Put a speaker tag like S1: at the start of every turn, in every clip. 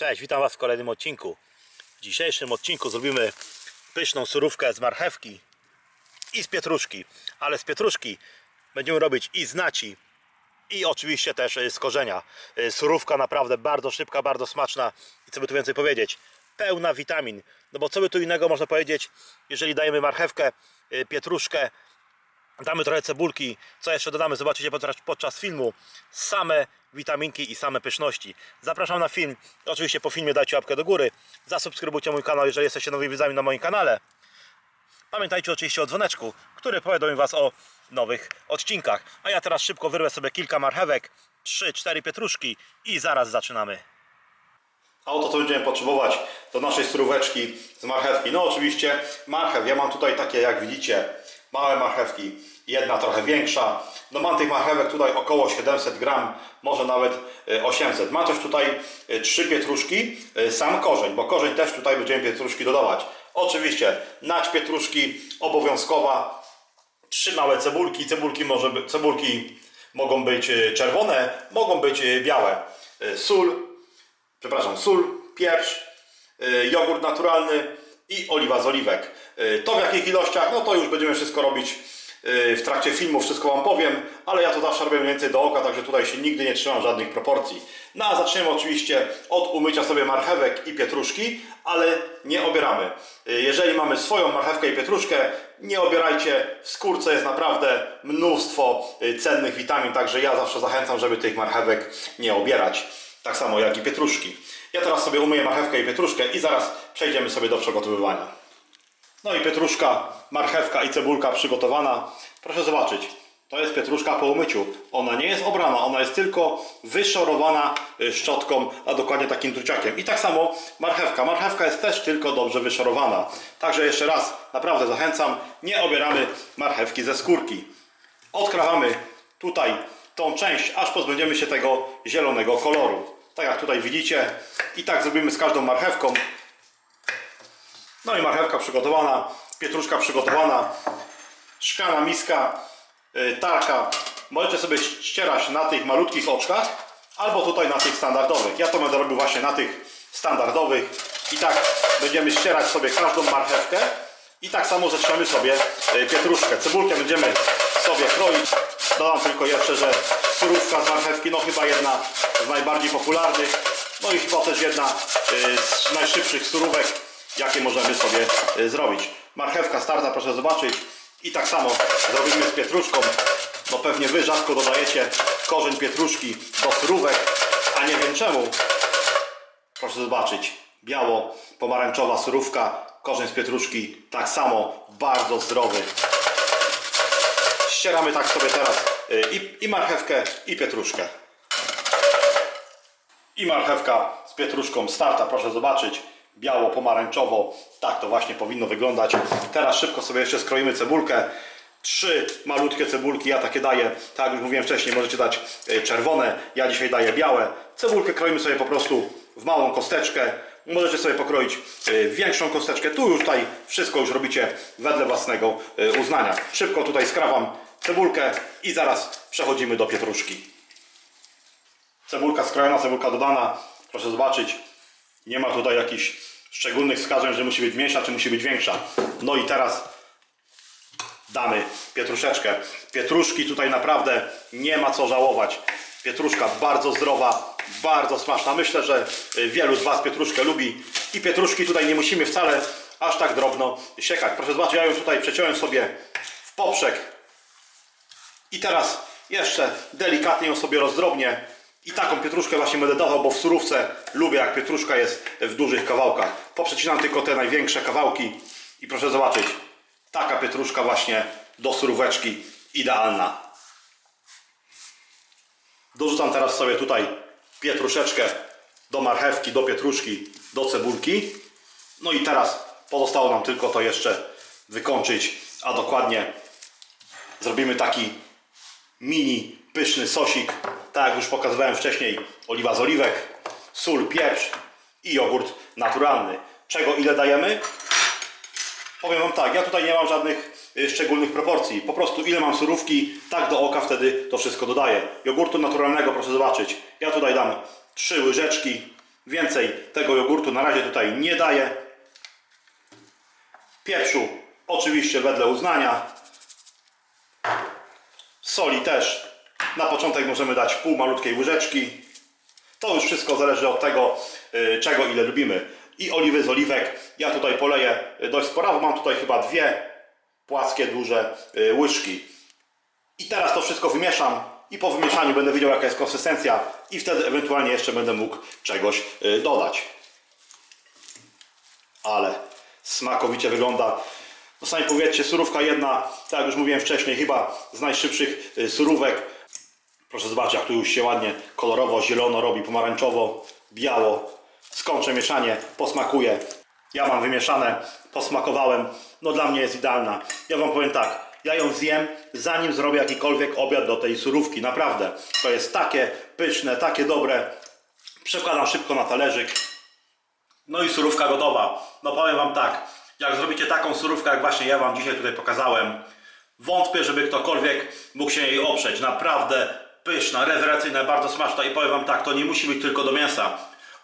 S1: Cześć, witam Was w kolejnym odcinku. W dzisiejszym odcinku zrobimy pyszną surówkę z marchewki i z pietruszki. Ale z pietruszki będziemy robić i z naci, i oczywiście też y, z korzenia. Y, Surówka naprawdę bardzo szybka, bardzo smaczna i co by tu więcej powiedzieć, pełna witamin. No bo co by tu innego można powiedzieć, jeżeli dajemy marchewkę, y, pietruszkę, damy trochę cebulki, co jeszcze dodamy, zobaczycie podczas, podczas filmu. Same witaminki i same pyszności. Zapraszam na film. Oczywiście po filmie dajcie łapkę do góry. Zasubskrybujcie mój kanał, jeżeli jesteście nowymi widzami na moim kanale. Pamiętajcie oczywiście o dzwoneczku, który powiadomi Was o nowych odcinkach. A ja teraz szybko wyrwę sobie kilka marchewek, 3-4 pietruszki i zaraz zaczynamy. A oto co będziemy potrzebować do naszej suróweczki z marchewki. No oczywiście marchew. Ja mam tutaj takie jak widzicie małe marchewki. Jedna trochę większa. No mam tych marchewek tutaj około 700 gram, może nawet e, 800. Mam też tutaj e, trzy pietruszki, e, sam korzeń, bo korzeń też tutaj będziemy pietruszki dodawać. Oczywiście nać pietruszki obowiązkowa, trzy małe cebulki. Cebulki, może cebulki mogą być czerwone, mogą być białe. Sól, przepraszam, sól, pieprz, y, jogurt naturalny i oliwa z oliwek. Y, To w jakich ilościach, no to już będziemy wszystko robić y, w trakcie filmu, wszystko Wam powiem, ale ja to zawsze robię mniej więcej do oka, także tutaj się nigdy nie trzymam żadnych proporcji. No a zaczniemy oczywiście od umycia sobie marchewek i pietruszki, ale nie obieramy. Y, Jeżeli mamy swoją marchewkę i pietruszkę, nie obierajcie, w skórce jest naprawdę mnóstwo cennych witamin, także ja zawsze zachęcam, żeby tych marchewek nie obierać. Tak samo jak i pietruszki. Ja teraz sobie umyję marchewkę i pietruszkę i zaraz przejdziemy sobie do przygotowywania. No i pietruszka, marchewka i cebulka przygotowana. Proszę zobaczyć, to jest pietruszka po umyciu. Ona nie jest obrana, ona jest tylko wyszorowana y, szczotką, a dokładnie takim druciakiem. I tak samo marchewka. Marchewka jest też tylko dobrze wyszorowana. Także jeszcze raz naprawdę zachęcam, nie obieramy marchewki ze skórki. Odkrawamy tutaj tą część, aż pozbędziemy się tego zielonego koloru. Tak jak tutaj widzicie. I tak zrobimy z każdą marchewką. No i marchewka przygotowana, pietruszka przygotowana, szklana miska, yy, tarka. Możecie sobie ścierać na tych malutkich oczkach, albo tutaj na tych standardowych. Ja to będę robił właśnie na tych standardowych. I tak będziemy ścierać sobie każdą marchewkę. I tak samo zaczniemy sobie yy, pietruszkę. Cebulkę będziemy sobie kroić. Dodam tylko jeszcze, że surówka z marchewki, no chyba jedna z najbardziej popularnych. No i chyba też jedna yy, z najszybszych surówek jakie możemy sobie y, zrobić. Marchewka starta, proszę zobaczyć. I tak samo zrobimy z pietruszką. No pewnie Wy rzadko dodajecie korzeń pietruszki do surówek, a nie wiem czemu. Proszę zobaczyć. Biało-pomarańczowa surówka, korzeń z pietruszki, tak samo, bardzo zdrowy. Ścieramy tak sobie teraz y, i, i marchewkę, i pietruszkę. I marchewka z pietruszką starta, proszę zobaczyć. Biało-pomarańczowo, tak to właśnie powinno wyglądać. Teraz szybko sobie jeszcze skroimy cebulkę. Trzy malutkie cebulki, ja takie daję. Tak jak już mówiłem wcześniej, możecie dać e, czerwone, ja dzisiaj daję białe. Cebulkę kroimy sobie po prostu w małą kosteczkę. Możecie sobie pokroić e, większą kosteczkę. Tu już tutaj wszystko już robicie wedle własnego e, uznania. Szybko tutaj skrawam cebulkę i zaraz przechodzimy do pietruszki. Cebulka skrojona, cebulka dodana. Proszę zobaczyć, nie ma tutaj jakichś szczególnych wskazań, że musi być mniejsza, czy musi być większa. No i teraz damy pietruszeczkę. Pietruszki tutaj naprawdę nie ma co żałować. Pietruszka bardzo zdrowa, bardzo smaczna. Myślę, że y, wielu z Was pietruszkę lubi. I pietruszki tutaj nie musimy wcale aż tak drobno siekać. Proszę zobaczyć, ja ją tutaj przeciąłem sobie w poprzek. I teraz jeszcze delikatnie ją sobie rozdrobnię. I taką pietruszkę właśnie będę dawał, bo w surówce lubię jak pietruszka jest w dużych kawałkach. Poprzecinam tylko te największe kawałki i proszę zobaczyć, taka pietruszka właśnie do suróweczki idealna. Dorzucam teraz sobie tutaj pietruszeczkę do marchewki, do pietruszki, do cebulki. No i teraz pozostało nam tylko to jeszcze wykończyć, a dokładnie zrobimy taki mini pyszny sosik. Tak jak już pokazywałem wcześniej, oliwa z oliwek, sól, pieprz i jogurt naturalny. Czego ile dajemy? Powiem Wam tak, ja tutaj nie mam żadnych y, szczególnych proporcji. Po prostu ile mam surówki, tak do oka wtedy to wszystko dodaję. Jogurtu naturalnego, proszę zobaczyć. Ja tutaj dam 3 łyżeczki. Więcej tego jogurtu na razie tutaj nie daję. Pieprzu oczywiście wedle uznania. Soli też. Na początek możemy dać pół malutkiej łyżeczki. To już wszystko zależy od tego, y, czego ile lubimy. I oliwy z oliwek. Ja tutaj poleję y, dość sporo, bo mam tutaj chyba dwie płaskie, duże y, łyżki. I teraz to wszystko wymieszam i po wymieszaniu będę wiedział jaka jest konsystencja i wtedy ewentualnie jeszcze będę mógł czegoś dodać. Ale smakowicie wygląda. No sami powiedzcie, surówka jedna, tak jak już mówiłem wcześniej, chyba z najszybszych surówek. Proszę zobaczyć, jak tu już się ładnie kolorowo, zielono robi, pomarańczowo, biało. Skończę mieszanie, posmakuję. Ja mam wymieszane, posmakowałem. No dla mnie jest idealna. Ja Wam powiem tak, ja ją zjem, zanim zrobię jakikolwiek obiad do tej surówki. Naprawdę. To jest takie pyszne, takie dobre. Przekładam szybko na talerzyk. No i surówka gotowa. No powiem Wam tak, jak zrobicie taką surówkę, jak właśnie ja Wam dzisiaj tutaj pokazałem, wątpię, żeby ktokolwiek mógł się jej oprzeć. Naprawdę pyszna, rewelacyjna, bardzo smaczna i powiem Wam tak, to nie musi być tylko do mięsa.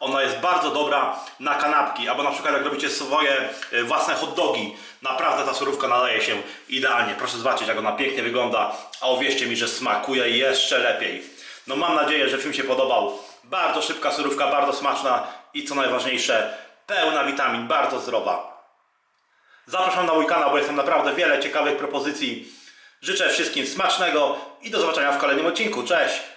S1: Ona jest bardzo dobra na kanapki, albo na przykład jak robicie swoje y, własne hot dogi. Naprawdę ta surówka nadaje się idealnie. Proszę zobaczyć, jak ona pięknie wygląda, a uwierzcie mi, że smakuje jeszcze lepiej. No mam nadzieję, że film się podobał. Bardzo szybka surówka, bardzo smaczna i co najważniejsze, pełna witamin, bardzo zdrowa. Zapraszam na mój kanał, bo jest tam naprawdę wiele ciekawych propozycji. Życzę wszystkim smacznego i do zobaczenia w kolejnym odcinku. Cześć!